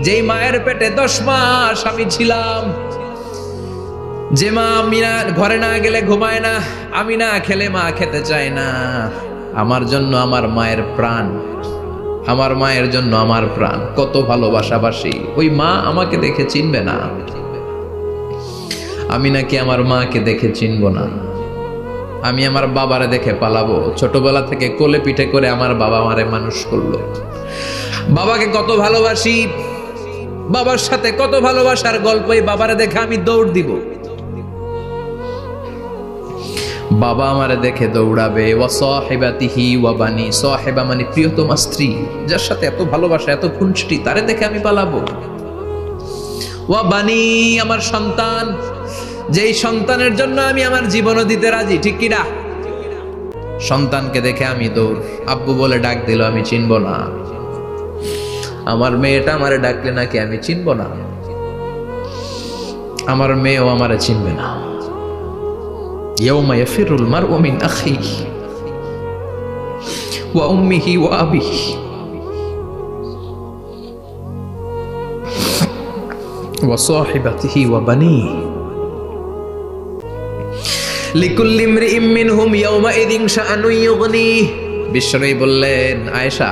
যেই মায়ের পেটে দশ মাস আমি ছিলাম, যে মা আমি না, ঘরে না গেলে ঘুমায় না, আমি না খেলে মা খেতে চায় না। আমার জন্য আমার মায়ের প্রাণ, আমার মায়ের জন্য আমার প্রাণ। কত ভালোবাসাবাসি। ওই মা আমাকে দেখে চিনবে না। আমি নাকি আমার মাকে দেখে চিনব না। আমি আমার বাবারে দেখে পালাবো। ছোটবেলা থেকে কোলে পিঠে করে আমার বাবা আমারে মানুষ করল। বাবাকে কত ভালোবাসি। বাবার সাথে কত ভালোবাসার গল্প এই বাবারে দেখে আমি দৌড় দিব। বাবা আমারে দেখে দৌড়াবে, ওয়া সাহেবাতিহি ওয়া বানি, সাহেবা মানে প্রিয়তমা স্ত্রী, যার সাথে এত ভালোবাসা, এত খুনষ্টি তারে দেখে আমি পালাবো। ওয়া বানি, আমার সন্তান, যেই সন্তানের জন্য আমি আমার জীবনও দিতে রাজি, ঠিক কিনা সন্তানকে দেখে আমি দৌড়, আব্বু বলে ডাক দিল, আমি চিনব না। আমার মেয়েটা আমারে ডাকলে নাকি আমি চিনব না আমার মেয়েও আমারে চিনবে না يوم يفر المرء من أخيه وأمه وأبيه وصاحبته وبنيه লিকুল্লি ইমরিইম মিনহুম ইয়াউমাইযিন শাআনুন ইউগনিহ বিশ্বরী বললেন আয়েশা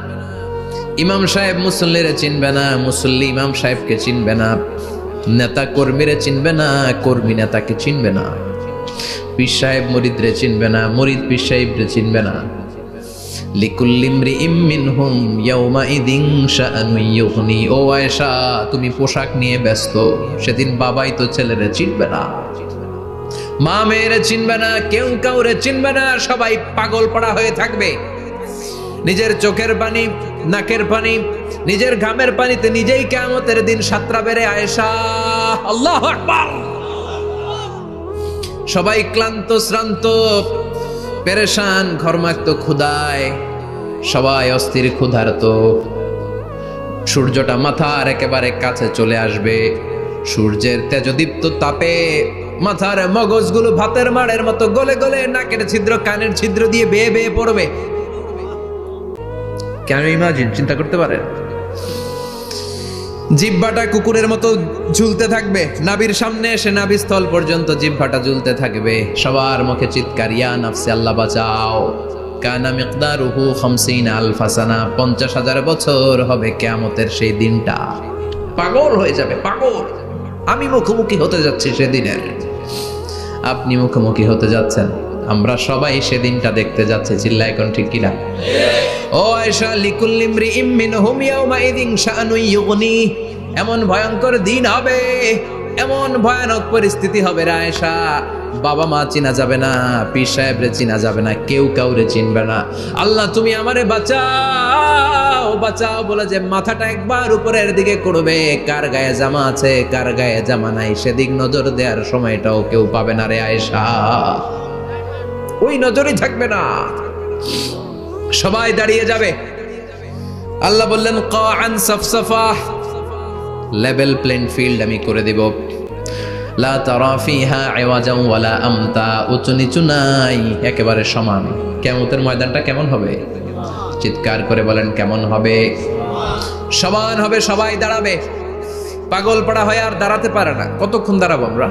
ইমাম সাহেব মুসল্লিরে চিনবে না, মুসল্লি ইমাম সাহেবকে চিনবে না, নেতা কর্মীরা চিনবে না, কর্মী নেতাকে চিনবে না। পীর সাহেব মরিদরে চিনবে না, মরিদ পীর সাহেবরে চিনবে না। লিকুল্লিমরি ইম্মিন হুম ইয়াউমা ইদিং শাআনু ইউগনি। ও আয়েশা, তুমি পোশাক নিয়ে ব্যস্ত, সেদিন বাবাই তো ছেলেরে চিনবে না। মা মেয়েরে চিনবে না, কেউ কাউরে চিনবে না, সবাই পাগল পড়া হয়ে থাকবে। নিজের চোখের পানি নাকের পানি, নিজের ঘামের পানিতে নিজেই কেমতের দিন সাতরা বেড়ে আয়েশা। আল্লাহ সবাই ক্লান্ত, শ্রান্ত, পেরেশান ঘরমাক্ত ক্ষুদায় সবাই অস্থির, ক্ষুধার্ত। সূর্যটা মাথার একেবারে কাছে চলে আসবে। সূর্যের তেজদীপ্ত তাপে মাথার মগজগুলো ভাতের মাড়ের মতো গলে গলে নাকের ছিদ্র, কানের ছিদ্র দিয়ে বেয়ে বেয়ে পড়বে। কেন ইমাজিন? চিন্তা করতে পারেন জিব্বাটা কুকুরের মতো ঝুলতে থাকবে। নাবির সামনে এসে নাবিস্থল পর্যন্ত জিব্বাটা ঝুলতে থাকবে। সবার মুখে চিৎকার, ইয়া নাফসি, আল্লাহ বাঁচাও। কানা মিকদারুহু খামসিন আলফাসানা পঞ্চাশ হাজার বছর হবে কেয়ামতের সেই দিনটা। পাগল হয়ে যাবে, পাগল। আমি মুখোমুখি হতে যাচ্ছি সেদিনের। আপনি মুখোমুখি হতে যাচ্ছেন। আমরা সবাই সেদিনটা দেখতে যাচ্ছি চিল্লা এখন ঠিক কিনা? ও আয়েশা লিকুল্লিমরি ইম্মিন হুম ইয়াউমা ইদিন শাআনু ইউগনি। এমন ভয়ঙ্কর দিন হবে, এমন ভয়ানক পরিস্থিতি হবে রে আয়েশা। বাবা মা চিনা যাবে না, পীর সাহেবরে চিনা যাবে না, কেউ কাউরে চিনবে না। আল্লাহ, তুমি আমারে বাঁচাও বাঁচাও বলে যে মাথাটা একবার উপরের দিকে করবে কার গায়ে জামা আছে, কার গায়ে জামা নাই, সেদিক নজর দেওয়ার সময়টাও কেউ পাবে না রে আয়েশা। ওই নজরই থাকবে না। সবাই দাঁড়িয়ে যাবে। আল্লাহ বললেন কান সফসফা। লেভেল প্লেন ফিল্ড আমি করে দিব। লা তারা ফিহা আওয়াজাম ওয়ালা আমতা। উঁচু নিচু নাই, একেবারে সমান। কেমতের ময়দানটা কেমন হবে? চিৎকার করে বলেন, কেমন হবে? সমান হবে, সবাই দাঁড়াবে। পাগল পাড়া হয়ে আর দাঁড়াতে পারে না। কতক্ষণ দাঁড়াবো আমরা?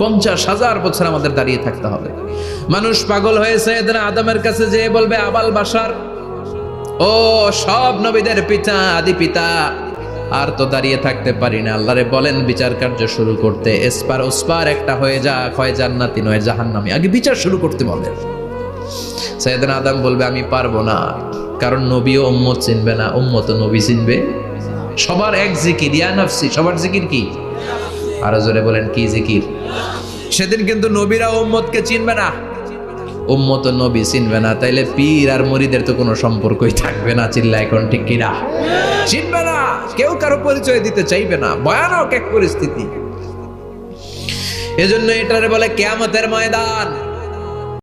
পঞ্চাশ হাজার বছর আমাদের দাঁড়িয়ে থাকতে হবে। মানুষ পাগল হয়েছে, এদের আদমের কাছে যে বলবে, আবাল বাসার। ও, সব নবীদের পিতা, আদি পিতা। আর তো দাঁড়িয়ে থাকতে পারি না। আল্লাহরে বলেন, বিচার কার্য শুরু করতে। এসপার ওসপার, একটা হয়ে যা হয় জান্নাতি, নয় জাহান্নামি। আগে বিচার শুরু করতে বলেন সৈয়দিন আদম বলবে, আমি পারব না। কারণ নবীও উম্মত চিনবে না। উম্মত নবী চিনবে। সবার এক জিকির। ইয়া নফসি, সবার জিকির কি? আরও জোরে বলেন কি জিকির? সেদিন কিন্তু নবীরা উম্মতকে চিনবে না। উম্মত নবী চিনবে না তাইলে পীর আর মরিদের তো কোনো সম্পর্কই থাকবে না চিল্লা এখন ঠিক কিনা? চিনবে না কেউ কারও পরিচয় দিতে চাইবে না ভয়ানক এক পরিস্থিতি। এজন্য এটারে বলে কেয়ামতের ময়দান।